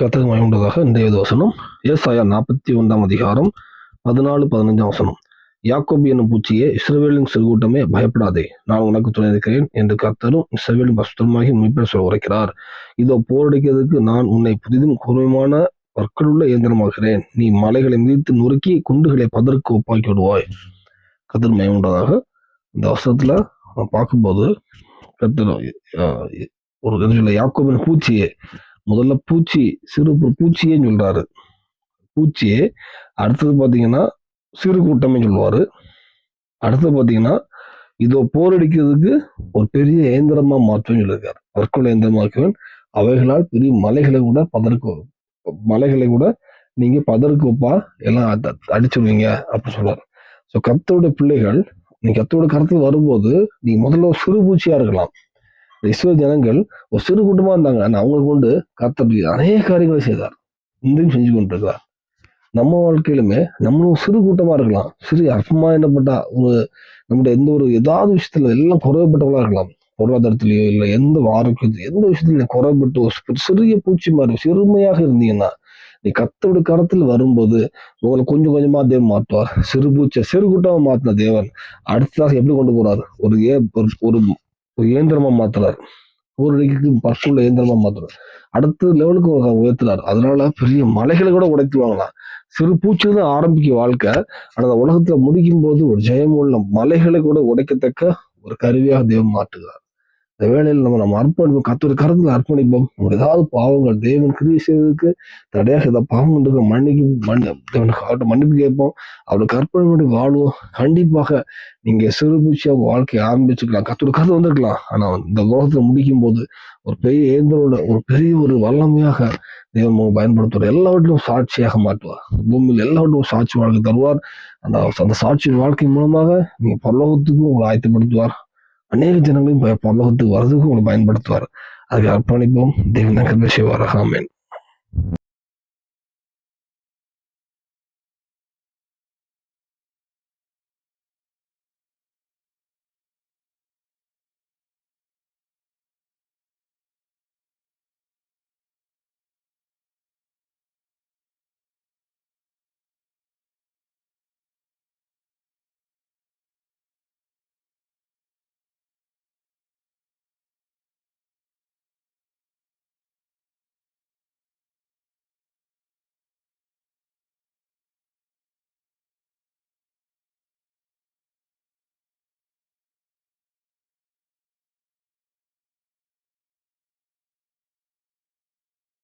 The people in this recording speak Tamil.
கத்தகம் மயமுண்டதாக இன்றைய வசனம். ஏசாயா நாற்பத்தி ஒன்றாம் அதிகாரம் பதினாலு பதினஞ்சாம் வசனம். யாக்கோபி என்னும் பூச்சியே இஸ்ரவேலின் சிறுகூட்டமே பயப்படாதே. நான் உனக்கு துணை இருக்கிறேன் என்று கத்தரும் இஸ்ரவேலின் பசுத்தமாகி மீட்பர் சொல்ல உரைக்கிறார். இதோ போரடிக்கிறதுக்கு நான் உன்னை புதிதும் கூர்மையான பற்களுள்ள இயந்திரமாகிறேன் நீ மலைகளை மிதித்து நொறுக்கி குண்டுகளை பதற்கு ஒப்பாக்கி விடுவாய். கத்தர் மயமுண்டதாக இந்த வசனத்துல நான் பார்க்கும்போது கத்தர் ஒரு யாக்கோபின் பூச்சியே முதல்ல பூச்சி சிறு பூச்சியே சொல்றாரு. பூச்சியே அடுத்தது பார்த்தீங்கன்னா சிறு கூட்டமே சொல்லுவாரு. அடுத்தது பார்த்தீங்கன்னா இதோ போரடிக்கிறதுக்கு ஒரு பெரிய இயந்திரமா மாற்றுவேன் சொல்லியிருக்காரு. தற்கொலை இயந்திரமாக்குவேன் அவைகளால் பெரிய மலைகளை கூட பதற்கு மலைகளை கூட நீங்க பதற்கு ஒப்பா எல்லாம் அ- அப்படின்னு சொல்றாரு. ஸோ கத்தோட பிள்ளைகள் நீ கத்தோட கருத்து வரும்போது நீ முதல்ல ஒரு சிறு பூச்சியா இருக்கலாம். இஸ்ரேல் ஜனங்கள் ஒரு சிறு கூட்டமாக இருந்தாங்க. ஆனால் அவங்களை கொண்டு கத்தர் அநேக காரியங்களை செய்தார். இன்றையும் செஞ்சு கொண்டிருக்கிறார். நம்ம வாழ்க்கையிலுமே நம்மளும் சிறு கூட்டமாக இருக்கலாம். சிறு அற்பமாக என்னப்பட்டா ஒரு நம்முடைய எந்த ஒரு ஏதாவது விஷயத்துல எல்லாம் குறைவுபட்டவங்களா இருக்கலாம். பொருளாதாரத்திலேயோ இல்லை எந்த ஆரோக்கியத்திலயோ எந்த விஷயத்துல குறைபட்டு ஒரு சிறிய பூச்சி மாதிரி சிறுமையாக இருந்தீங்கன்னா நீ கத்தோட கரத்தில் வரும்போது உங்களை கொஞ்சம் கொஞ்சமா தேவன் மாற்றுவார். சிறு பூச்சை சிறு கூட்டமாக மாற்றின தேவன் அடுத்ததாக எப்படி கொண்டு போறாரு? ஒரு ஏ ஒரு ஒரு இயந்திரமா மாத்துறாரு ஒரு அடிக்கு பற்குள்ள இயந்திரமா மாத்துறாரு அடுத்த லெவலுக்கு அவர் உயர்த்துறாரு அதனால பெரிய மலைகளை கூட உடைத்துவாங்களாம் சிறு பூச்சியில் தான் ஆரம்பிக்க வாழ்க்கை. ஆனால் அந்த உலகத்துல முடிக்கும் போது ஒரு ஜெயமுள்ள மலைகளை கூட உடைக்கத்தக்க ஒரு கருவியாக தெய்வம் மாற்றுகிறார். இந்த வேளையில் நம்ம நம்ம அர்ப்பணிப்போம் கத்தோட கருத்துல அர்ப்பணிப்போம். நம்ம ஏதாவது பாவங்கள் தேவன் கிரியை செய்வதற்கு தடையாக ஏதாவது பாவம் இருக்க மன்னிக்கு மண் தேவனுக்கு அவர்கிட்ட மன்னிப்பு கேட்போம். அவரோட கற்பனை பண்ணி வாழ்வோம். கண்டிப்பாக நீங்க சிறுபூச்சியாக வாழ்க்கையை ஆரம்பிச்சுக்கலாம். கத்தோட கருத்து வந்திருக்கலாம். ஆனா இந்த உலகத்துல முடிக்கும் போது ஒரு பெரிய ஏந்திரோட ஒரு பெரிய ஒரு வல்லமையாக தேவன் உங்களை பயன்படுத்துவார். எல்லாவற்றிலும் சாட்சியாக மாற்றுவார். பூமியில் எல்லாவற்றிலும் சாட்சி வாழ்க்கை தருவார். அந்த அந்த சாட்சியின் வாழ்க்கை மூலமாக நீங்க பரலோகத்துக்கும் உங்களை ஆயத்தப்படுத்துவார். அநேக ஜனங்களையும் பரலோகத்துக்கு வர்றதுக்கும் உங்களை பயன்படுத்துவார். அதுக்கு அர்ப்பணிப்போம். தேவன் கிருபை செய்வாராக.